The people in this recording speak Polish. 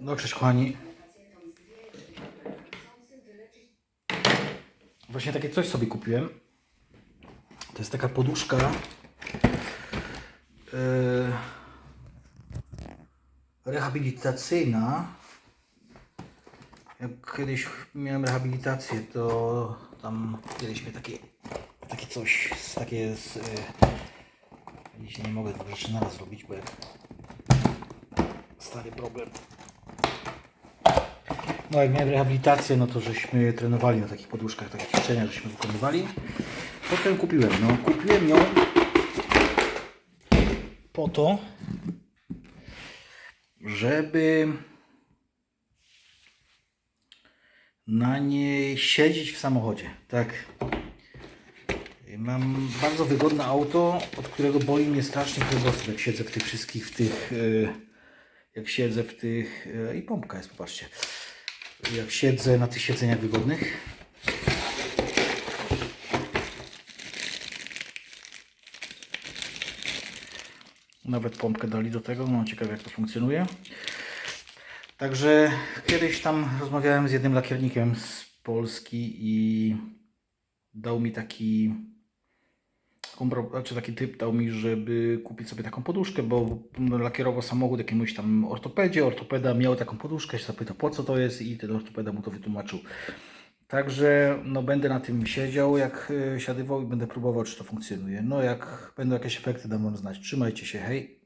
No cześć kochani. Właśnie takie coś sobie kupiłem. To jest taka poduszka. Yy, rehabilitacyjna. Jak kiedyś miałem rehabilitację, to tam mnie takie, takie coś, takie z, yy, Dzisiaj nie mogę tych rzeczy naraz robić, bo jak stary problem. No jak miałem rehabilitację, no to żeśmy trenowali na takich poduszkach, takie ćwiczenia żeśmy wykonywali. Potem kupiłem, no kupiłem ją po to, żeby na niej siedzieć w samochodzie, tak. Mam bardzo wygodne auto, od którego boli mnie strasznie kręgosłup, jak siedzę w tych wszystkich, w tych, e, jak siedzę w tych, e, i pompka jest, popatrzcie, jak siedzę na tych siedzeniach wygodnych. Nawet pompkę dali do tego, no ciekawe jak to funkcjonuje. Także kiedyś tam rozmawiałem z jednym lakiernikiem z Polski i dał mi taki znaczy taki typ dał mi, żeby kupić sobie taką poduszkę, bo lakierował samochód jakiemuś tam ortopedzie, ortopeda miał taką poduszkę, się zapytał po co to jest i ten ortopeda mu to wytłumaczył. Także no, będę na tym siedział, jak y, siadywał i będę próbował, czy to funkcjonuje. No jak będą jakieś efekty, dam wam znać. Trzymajcie się, hej!